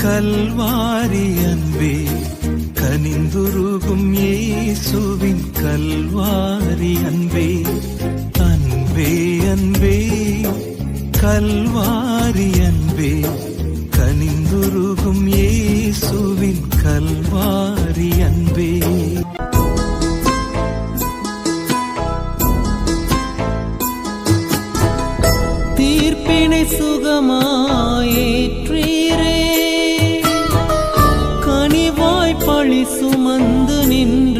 கல்வாரி அன்பே கனிந்துருகும் இயேசுவின் கல்வாரி அன்பே அன்பே அன்பே கல்வாரி அன்பே சுமந்து நின்று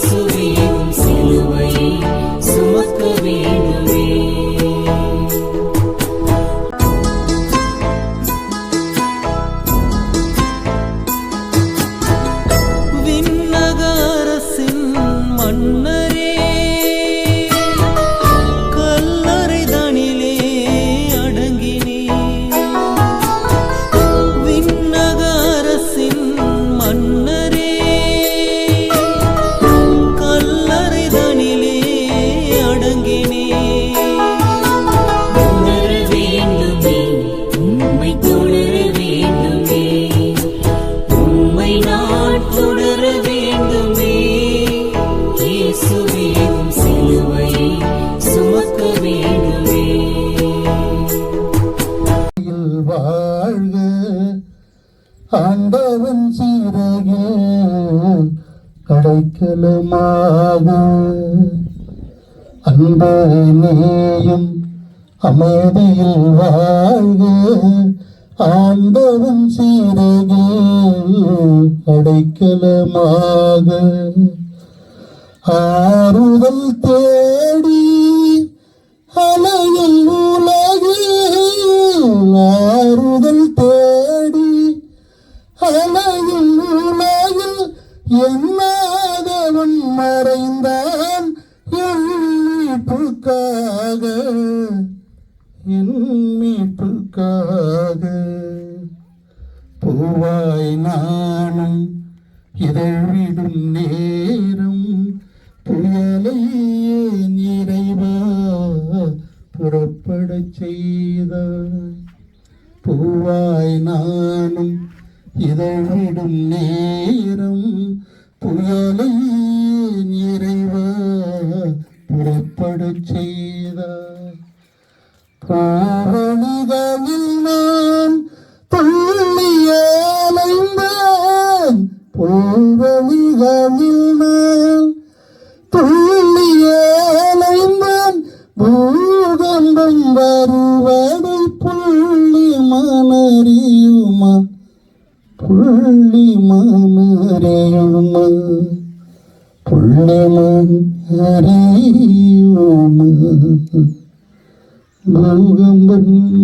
இயேசுவே அன்பே நேயம் அமைதியில் வாழ்க. ஆண்டவன் சீரையில் அடைக்கலமாக. ஆறுதல் தேடி அலையில் உலகில் ஆறுதல் தேடி அலையில் உலகில் என்னாதவன் மறைந்த மீட்புக்காக என் மீட்புக்காக. பூவாய் நானும் இதழ்விடும் நேரம் புயலை நிறைவா புறப்பட புறப்படச் செய்தாய். பூவாய் நானும் இதழ்விடும் நேரம் புயலை പാടു ചെയ്ത പൂവണികളിൽ നാം തുള്ളിയാലൈന്താൻ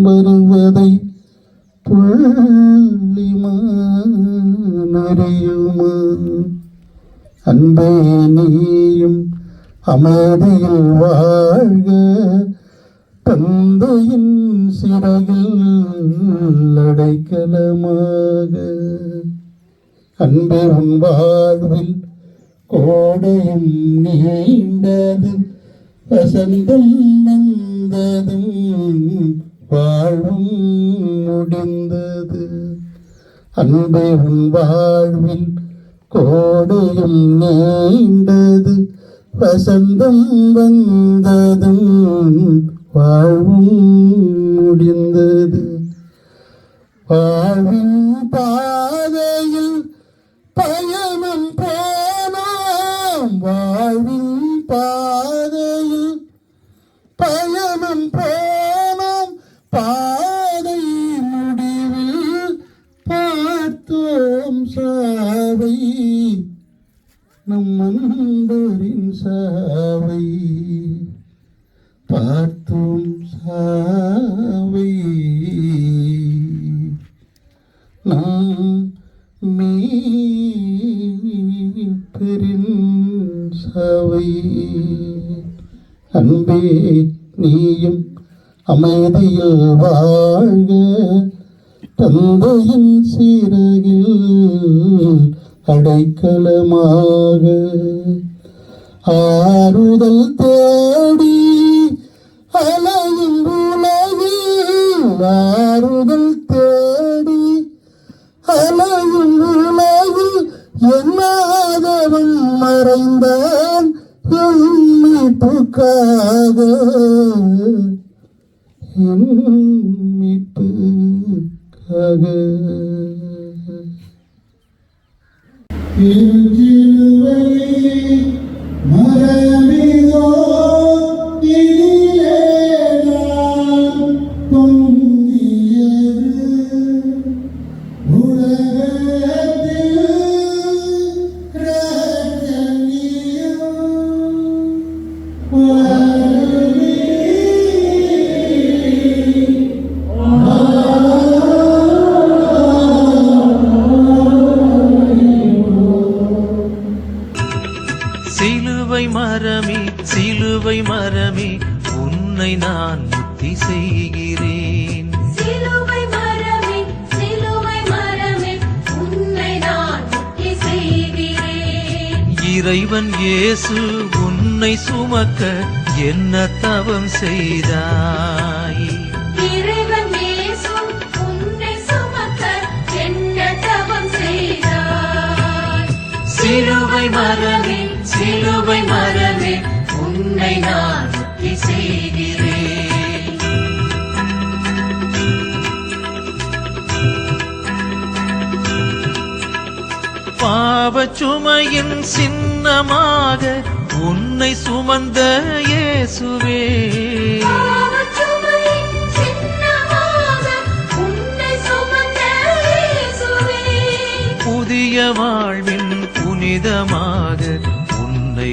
வருவதை புள்ளிமானறியுமா? அன்பே நீயும் அமைதியில் வாழ்க. தந்தையின் சிறகில் அடைக்கலமாக. அன்பே உன் வாழ்வில் கோடையும் நீண்டது வசந்தம் வந்ததும் வாழ்வும் முடிந்தது. அன்பே உன் வாழ்வில் கோடையும் நீண்டது. வசந்தம் வந்ததும் வாழ்வும் முடிந்தது. வாழ்வில் சாவை நம் அன்பரின் சாவை. பார்த்தோம் சாவை. நாம் மீட்பெரின் அன்பே நீயும் அமைதியில் வாழ்க. தந்தையின் சீரே அடைக்கலமாக ஆறுதல் தேடி அலையும் உலகில் ஆறுதல் தேடி அலையும் உலகில் என்னாதவன் மறைந்தான் மீட்புக்காக என் மீட்புக்காக Yeah. மரமே சிலுவை மரமே உன்னை நான் முத்தி செய்கிறேன். சிலுவை மரமே சிலுவை மரமே உன்னை நான் முக்தி செய்கிறேன். இறைவன் இயேசு உன்னை சுமக்க என்ன தவம் செய்தாய் சிலுவை மரமே சிலுவை மரமே உன்னை நான் ஒத்தி செய்கிறேன். பாவச்சுமையின் சின்னமாக உன்னை சுமந்த இயேசுவே. புதிய வாழ்வில் புனிதமாக